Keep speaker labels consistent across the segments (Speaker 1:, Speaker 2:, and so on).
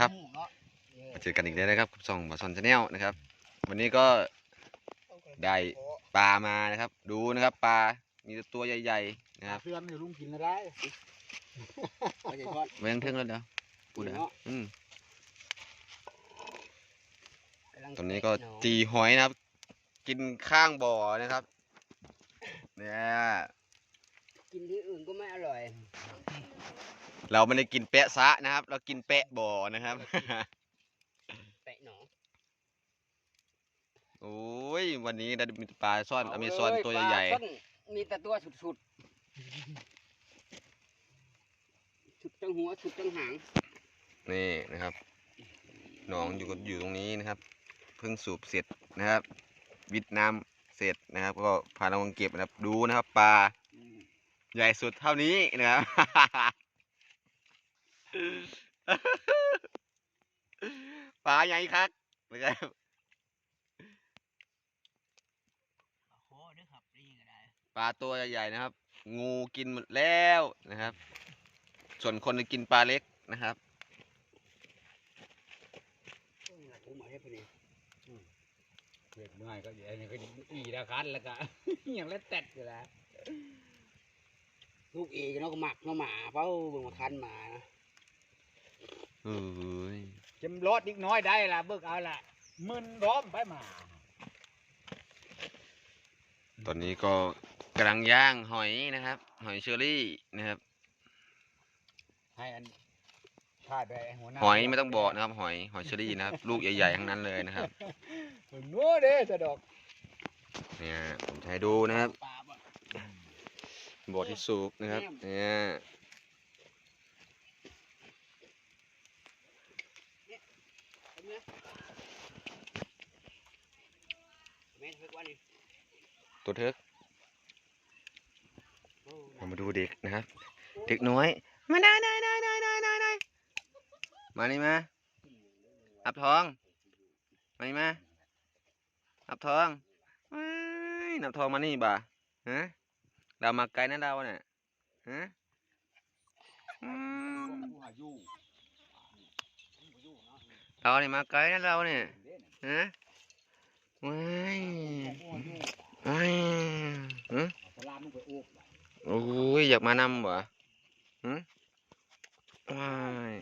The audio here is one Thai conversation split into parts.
Speaker 1: ครับมาเจอกันอีกแล้วนะครับกับช่องบอซอนชาแนลนะครับ วันนี้ก็ได้ปลามานะครับ ดูนะครับปลา มีแต่ตัวใหญ่ๆนะครับ
Speaker 2: เพื่อนให้ลุงกินได้
Speaker 3: เอาใจทอด
Speaker 1: ไว้ยังเทิงแล้วเดี๋ยวพูดนะ
Speaker 3: เนาะ
Speaker 1: อืม
Speaker 3: กำลัง
Speaker 1: ตอนนี้ก็
Speaker 3: เาะ
Speaker 1: จีหอยนะครับ กินข้างบ่อนะครับ เนี่ย
Speaker 3: กินที่อื่นก็ไม่อร่อย
Speaker 1: เราไม่ได้กินแปะซะนะครับ เรากินแปะบ่อนะครับ
Speaker 3: แปะหนอง
Speaker 1: โอ้ยวันนี้ได้มีปลาซ่อนอเมซอน
Speaker 3: เย
Speaker 1: ตัว
Speaker 3: ปลา
Speaker 1: ใหญ่
Speaker 3: ช่อนมีแต่ตัวสุดๆสุดจังหัวสุดจังหาง
Speaker 1: ๆนี่นะครับหนองอยู่กับอยู่ตรงนี้นะครับ เพิ่งสูบเสร็จนะครับ วิดน้ำเสร็จนะครับ ก็พาน้องเก็บนะครับดูนะครับปลา
Speaker 3: อืม
Speaker 1: ใหญ่สุดเท่านี้นะครับปลาใหญ่ครับนะครับ
Speaker 3: โอ้เด้อครับนี่ก็ได้
Speaker 1: ปลาตัวใหญ่ๆนะครับ งูกินหมดแล้วนะครับ ส่วนคนจะกินปลาเล็กนะครับ
Speaker 3: โอ้ยเราถูมาให้พอดี
Speaker 2: เด็กน้อยก็อย่างนี้ก็อีราคันแล้วก็อย่างละแตดอยู่แล้ว
Speaker 3: ลูกเอกเนาะก็หมักเนาะหมาเป้าเบิ่งมาคันหมานะ
Speaker 1: เอ้ย
Speaker 2: จำรถอีกน้อยได้ละเบิกเอาละมึนร้อมไปมา
Speaker 1: ตอนนี้ก็กำลังย่างหอยนะครับ หอยเชอรี่นะครับ
Speaker 2: ให้อันถ่ายไปหัวหน้า
Speaker 1: หอยไม่ต้องบอกนะครับ หอยหอยเชอรี่นะครับ ลูกใหญ่ๆทั้งนั้นเลยนะครับ
Speaker 2: มึงนัวเด้สะดอก
Speaker 1: เนี่ยผมจะให้ดูนะครับ
Speaker 3: ปลา บ่
Speaker 1: บ่อที่สูบนะครับเนี่ย
Speaker 3: เห็นไหมแม่นเพิ่งว่านี่
Speaker 1: ตัวเทิก
Speaker 3: โอ้
Speaker 1: เรามาดูเด็กนะครับเด็กน้อย มาได้ได้ได้ได้ได้ได้ได้มานี่มาอับทอง มานี่มาอับทองว้ายนับทองมานี่บ่าฮะ เรามาไกลนะเราเนี่ยฮะเราเนี่ยมาไกลนะเราเนี่ยฮะว้ายว้ายฮะ
Speaker 2: โอ้
Speaker 1: โอ้ยอยากมานำบ่หืมว้าย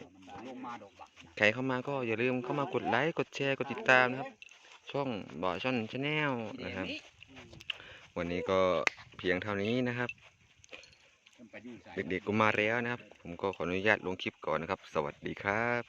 Speaker 1: ใครเข้ามาก็อย่าลืมเข้ามากดไลค์กดแชร์กดติดตามนะครับ ช่องบ่อช่อนชาแนลนะครับ วันนี้ก็ พียงเท่านี้นะครับ เด็กๆก็มาแล้วนะครับ ผมก็ขออนุญาตลงคลิปก่อนนะครับ สวัสดีครับ